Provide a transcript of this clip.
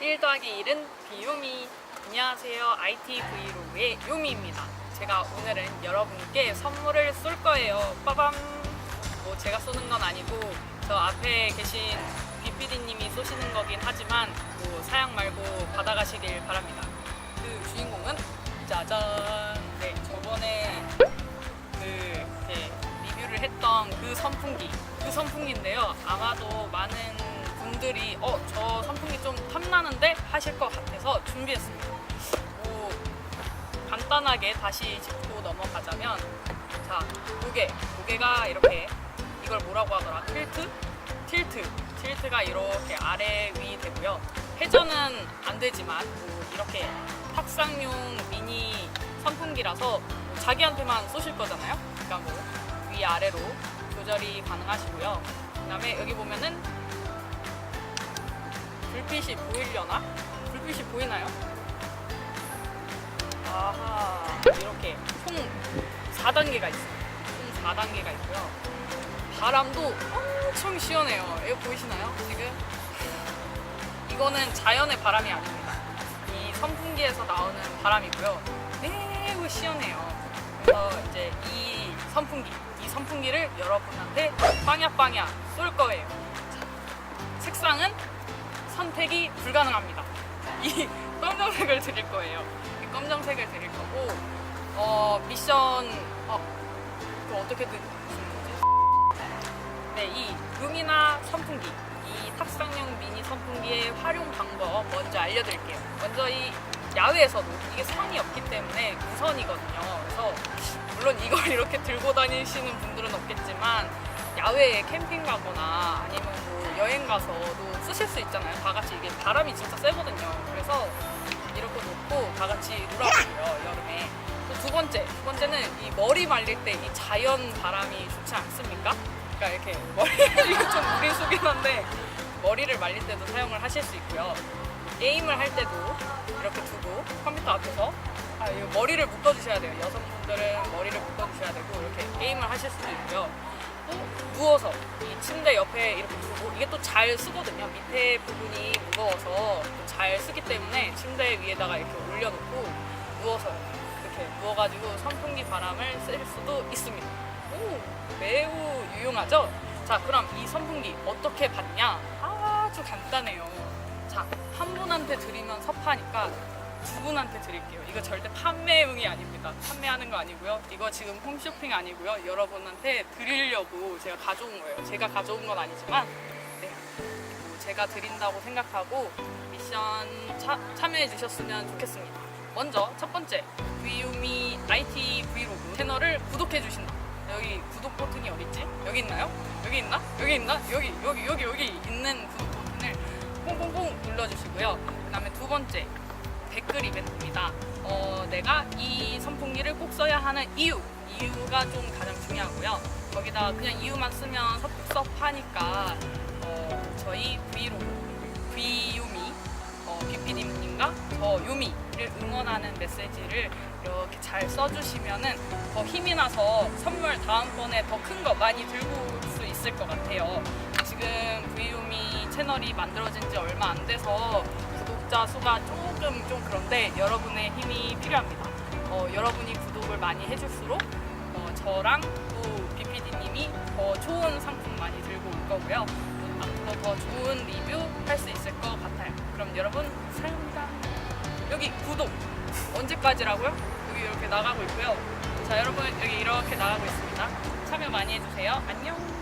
1 더하기 1은 비요미. 안녕하세요. IT 브이로그의 요미입니다. 제가 오늘은 여러분께 선물을 쏠 거예요. 빠밤! 뭐 제가 쏘는 건 아니고 저 앞에 계신 BPD님이 쏘시는 거긴 하지만 뭐 사양 말고 받아가시길 바랍니다. 그 주인공은 짜잔! 네, 저번에 그 이렇게 리뷰를 했던 그 선풍기 그 선풍기인데요 아마도 많은 분들이 어 저 선풍기 좀 탐나는데 하실 것 같아서 준비했습니다. 뭐 간단하게 다시 짚고 넘어가자면 자 무게 무게가 이렇게 이걸 뭐라고 하더라? 틸트? 틸트. 틸트가 이렇게 아래 위 되고요. 회전은 안 되지만 뭐 이렇게 탁상용 미니 선풍기라서 뭐 자기한테만 쏘실 거잖아요. 그러니까 뭐 위 아래로 조절이 가능하시고요. 그다음에 여기 보면은 불빛이 보이려나? 불빛이 보이나요? 아하 이렇게 총 4단계가 있어요. 총 4단계가 있고요. 바람도 엄청 시원해요. 이거 보이시나요? 지금 이거는 자연의 바람이 아닙니다. 이 선풍기에서 나오는 바람이고요. 매우 시원해요. 그래서 이제 이 선풍기, 이 선풍기를 여러분한테 빵야빵야 쏠 거예요. 자, 색상은 선택이 불가능합니다. 이 검정색을 드릴 거예요. 이 검정색을 드릴 거고, 어, 미션, 어, 또 어떻게 드- 주는 거지? 네, 이 루미나 선풍기, 이 탁상용 미니 선풍기의 활용 방법 먼저 알려드릴게요. 먼저 이 야외에서도 이게 선이 없기 때문에 무선이거든요. 그래서 물론 이걸 이렇게 들고 다니시는 분들은 없겠지만 야외에 캠핑 가거나 아니면 뭐 여행 가서도 쓰실 수 있잖아요. 다 같이 이게 바람이 진짜 세거든요. 그래서 이렇게 놓고 다 같이 놀아보고요. 여름에. 또 두 번째, 두 번째는 이 머리 말릴 때 이 자연 바람이 좋지 않습니까? 그러니까 이렇게 머리 이거 좀 무리 수긴 한데 머리를 말릴 때도 사용을 하실 수 있고요. 게임을 할 때도 이렇게 두고 컴퓨터 앞에서 아, 이거 머리를 묶어주셔야 돼요. 여성분들은 머리를 묶어주셔야 되고 이렇게 게임을 하실 수도 있고요. 또 누워서 이 침대 옆에 이렇게 두고 이게 또 잘 쓰거든요. 밑에 부분이 무거워서 또잘 쓰기 때문에 침대 위에다가 이렇게 올려놓고 누워서 이렇게 누워가지고 선풍기 바람을 쓸 수도 있습니다. 오, 매우 유용하죠? 자, 그럼 이 선풍기 어떻게 받냐? 아주 간단해요. 자, 한 분한테 드리면 섭하니까 두 분한테 드릴게요. 이거 절대 판매용이 아닙니다. 판매하는 거 아니고요. 이거 지금 홈쇼핑 아니고요. 여러분한테 드리려고 제가 가져온 거예요. 제가 가져온 건 아니지만, 네. 뭐 제가 드린다고 생각하고 미션 차- 참여해 주셨으면 좋겠습니다. 먼저 첫 번째, 위유미 IT 브이로그 채널을 구독해 주신다. 여기 구독 버튼이 어디 있지? 여기 있나요? 여기 있나? 여기 있나? 여기 여기 여기 여기 있는 구독 버튼을 퐁퐁퐁 눌러주시고요. 그다음에 두 번째 댓글 이벤트입니다. 어, 내가 이 선풍기를 꼭 써야 하는 이유 이유가 좀 가장 중요하고요. 거기다 그냥 이유만 쓰면 섭섭하니까 어, 저희 브이로그 브이유미 어, 비피님과 저 유미를 응원하는 메시지를 이렇게 잘 써주시면은 더 힘이 나서 선물 다음번에 더 큰 거 많이 들고 올 수 있을 것 같아요. 지금 브이유미 채널이 만들어진 지 얼마 안 돼서 구독자 수가 조금 좀 그런데 여러분의 힘이 필요합니다. 어, 여러분이 구독을 많이 해줄수록 어, 저랑 또 BPD님이 더 좋은 상품 많이 들고 올 거고요. 앞으로 더 좋은 리뷰 할 수 있을 것 같아요. 그럼 여러분 사랑합니다. 여기 구독 언제까지라고요? 여기 이렇게 나가고 있고요. 자 여러분 여기 이렇게 나가고 있습니다. 참여 많이 해주세요. 안녕.